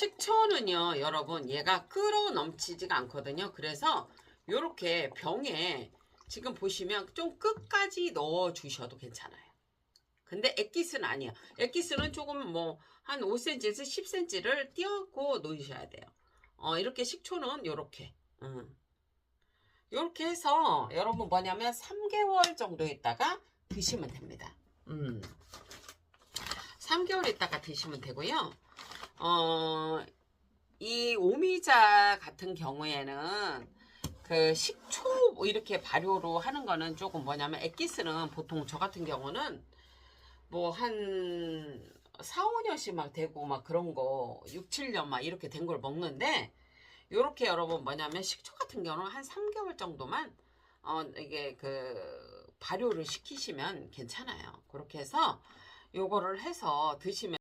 식초는요, 여러분, 얘가 끓어 넘치지가 않거든요. 그래서 요렇게 병에 지금 보시면 좀 끝까지 넣어 주셔도 괜찮아요. 근데 액기스는 아니에요. 액기스는 조금 뭐 한 5cm에서 10cm를 띄어고 놓으셔야 돼요. 어, 이렇게 식초는 요렇게. 음. 요렇게 해서 여러분 뭐냐면 3개월 정도 있다가 드시면 됩니다. 음. 3개월 있다가 드시면 되고요. 어, 이 오미자 같은 경우에는 그 식초 뭐 이렇게 발효로 하는 거는 조금 뭐냐면 액기스는 보통 저 같은 경우는 뭐 한 4, 5년씩 막 되고 막 그런 거 6, 7년 막 이렇게 된 걸 먹는데 요렇게 여러분 뭐냐면 식초 같은 경우는 한 3개월 정도만 어 이게 그 발효를 시키시면 괜찮아요. 그렇게 해서 요거를 해서 드시면